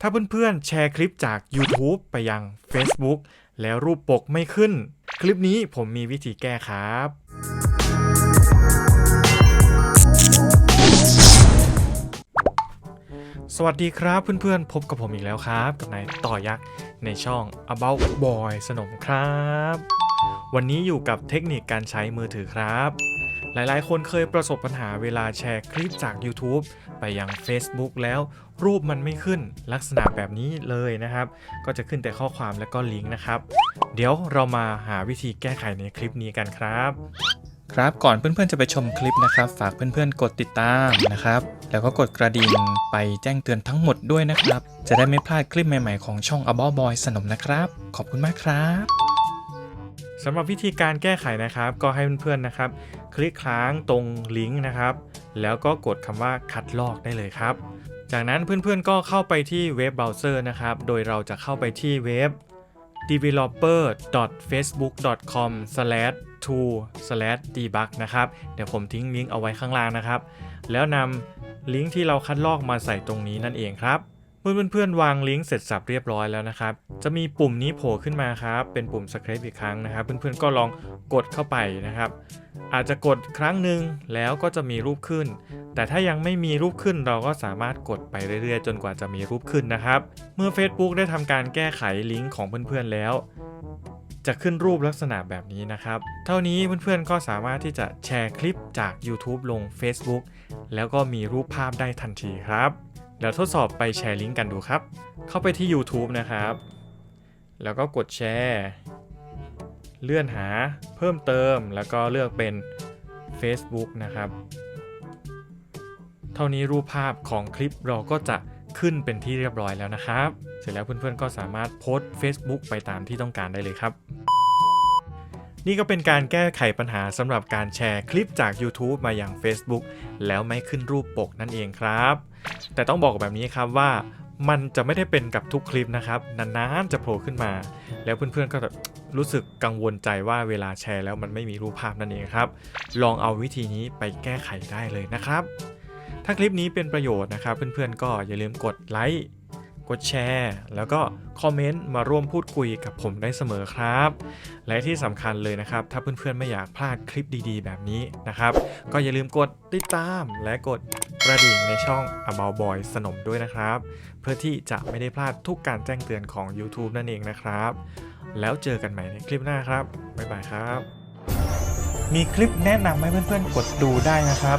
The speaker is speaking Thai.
ถ้าเพื่อนๆแชร์คลิปจาก YouTube ไปยัง Facebook แล้วรูปปกไม่ขึ้น คลิปนี้ผมมีวิธีแก้ครับ สวัสดีครับเพื่อนๆ พบกับผมอีกแล้วครับ กับนายต่อยักษ์ในช่อง About Boy สนมครับ วันนี้อยู่กับเทคนิคการใช้มือถือครับ หลายๆ คนเคยประสบปัญหาเวลาแชร์คลิปจาก YouTube ไปยัง Facebook แล้วรูปมันไม่ขึ้นลักษณะแบบนี้เลยนะครับ ก็จะขึ้นแต่ข้อความและก็ลิงก์นะครับ เดี๋ยวเรามาหาวิธีแก้ไขในคลิปนี้กันครับ ครับก่อนเพื่อนๆจะไปชมคลิปนะครับ ฝากเพื่อนๆ กดติดตามนะครับ แล้วก็กดกระดิ่งไปแจ้งเตือนทั้งหมดด้วยนะครับ จะได้ไม่พลาดคลิปใหม่ๆของช่อง About Boy สนมนะครับ ขอบคุณมากครับ สำหรับวิธีการแก้ไขนะครับ ก็ให้เพื่อนๆนะครับ คลิกค้างตรงลิงก์นะครับ แล้วก็กดคำว่าคัดลอกได้เลยครับ จากนั้นเพื่อนๆก็เข้าไปที่เว็บเบราว์เซอร์นะครับ โดยเราจะเข้าไปที่เว็บ developer.facebook.com/to/debug นะครับ เดี๋ยวผมทิ้งลิงก์เอาไว้ข้างล่างนะครับ แล้วนำลิงก์ที่เราคัดลอกมาใส่ตรงนี้นั่นเองครับ เมื่อเพื่อนๆวางลิงก์เสร็จสับเรียบร้อยแล้วนะครับ จะมีปุ่มนี้โผล่ขึ้นมาครับ เป็นปุ่ม subscribe อีกครั้งนะครับ เพื่อนๆก็ลองกดเข้าไปนะครับ อาจจะกดครั้งหนึ่งแล้วก็จะมีรูปขึ้น แต่ถ้ายังไม่มีรูปขึ้นเราก็สามารถกดไปเรื่อยๆ จนกว่าจะมีรูปขึ้นนะครับ เมื่อ Facebook ได้ทำการแก้ไขลิงก์ของเพื่อนๆแล้ว จะขึ้นรูปลักษณะแบบนี้นะครับ เท่านี้เพื่อนๆก็สามารถที่จะแชร์คลิปจาก YouTube ลง Facebook แล้วก็มีรูปภาพได้ทันทีครับ เดี๋ยวทดสอบไปแชร์ลิงก์กันดูครับ เข้าไปที่ YouTube นะครับ แล้วก็กดแชร์ เลื่อนหาเพิ่มเติมแล้วก็เลือกเป็น Facebook นะครับ เท่านี้รูปภาพของคลิปเราก็จะขึ้นเป็นที่เรียบร้อยแล้วนะครับ เสร็จแล้วเพื่อนๆก็สามารถโพสต์ Facebook ไปตามที่ต้องการได้เลยครับ นี่ก็เป็นการแก้ไขปัญหาสำหรับการแชร์คลิปจาก YouTube มาอย่าง Facebook แล้วไม่ขึ้นรูปปกนั่นเองครับ แต่ต้องบอกแบบนี้ครับว่ามันจะไม่ได้เป็นกับทุกคลิปนะครับ นานๆจะโผล่ขึ้นมา แล้วเพื่อนๆก็แบบรู้สึกกังวลใจว่าเวลาแชร์แล้วมันไม่มีรูปภาพนั่นเองครับ ลองเอาวิธีนี้ไปแก้ไขได้เลยนะครับ ถ้าคลิปนี้เป็นประโยชน์นะครับ เพื่อนๆก็อย่าลืมกดไลค์ กดแชร์ แล้วก็คอมเมนต์มาร่วมพูดคุยกับผมได้เสมอครับ และที่สำคัญเลยนะครับ ถ้าเพื่อนๆไม่อยากพลาดคลิปดีๆ แบบนี้นะครับ ก็อย่าลืมกดติดตามและกดกระดิ่งในช่อง About Boy สนมด้วยนะครับ เพื่อที่จะไม่ได้พลาดทุกการแจ้งเตือนของ YouTube นั่นเองนะครับ แล้วเจอกันใหม่ในคลิปหน้าครับบ๊ายบายครับ มีคลิปแนะนำให้เพื่อนๆกดดูได้นะครับ